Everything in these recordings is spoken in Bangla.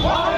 Why?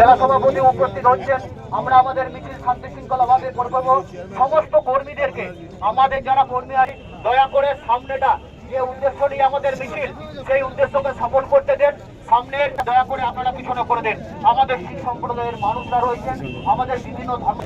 জেলা সভাপতি উপস্থিত হচ্ছেন। আমরা আমাদের মিছিল শান্তি শৃঙ্খলা ভাবে করব সমস্ত কর্মীদেরকে, আমাদের যারা কর্মী আছে দয়া করে সামনেটা, যে উদ্দেশ্য নিয়ে আমাদের মিছিল, সেই উদ্দেশ্যকে সফল করতে দেন। সামনে দয়া করে আপনারা পিছনে করে দেন। আমাদের শিখ সম্প্রদায়ের মানুষরা রয়েছেন, আমাদের বিভিন্ন ধর্ম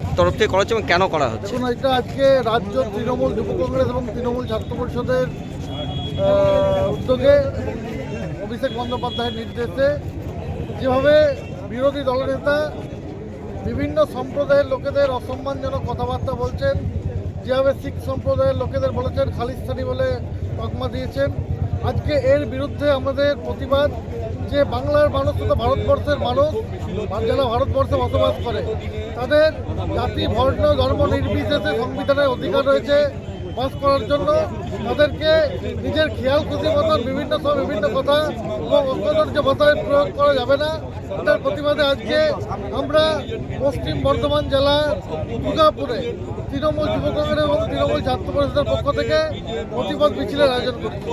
তরফ থেকে করা হচ্ছে এবং কেন করা হচ্ছে? দেখুন, এটা আজকে রাজ্য তৃণমূল, যুব কংগ্রেস এবং তৃণমূল ছাত্র পরিষদের উদ্যোগে অভিষেক বন্দ্যোপাধ্যায়ের নির্দেশে যেভাবে বিরোধী দলনেতা বিভিন্ন সম্প্রদায়ের লোকেদের অসম্মানজনক কথাবার্তা বলছেন। যেভাবে শিখ সম্প্রদায়ের লোকেদের বলেছেন, খালিস্তানি বলে তকমা দিয়েছেন। আজকে এর বিরুদ্ধে আমাদের প্রতিবাদ যে বাংলার মানুষ তথা ভারতবর্ষের মানুষ যারা ভারতবর্ষে বসবাস করে, তাদের জাতি, বর্ণ, ধর্ম নির্বিশেষে সংবিধানের অধিকার রয়েছে। বাস করার জন্য তাদেরকে নিজের খেয়াল, খুশি মতন বিভিন্ন সময় বিভিন্ন কথা এবং অসৌন্দর্য ভাষায় প্রয়োগ করা যাবে না তার প্রতিবাদে আজকে আমরা পশ্চিম বর্ধমান জেলা দুর্গাপুরে তৃণমূল যুব কংগ্রেস এবং তৃণমূল ছাত্র পরিষদের পক্ষ থেকে প্রতিবাদ মিছিলের আয়োজন করছি।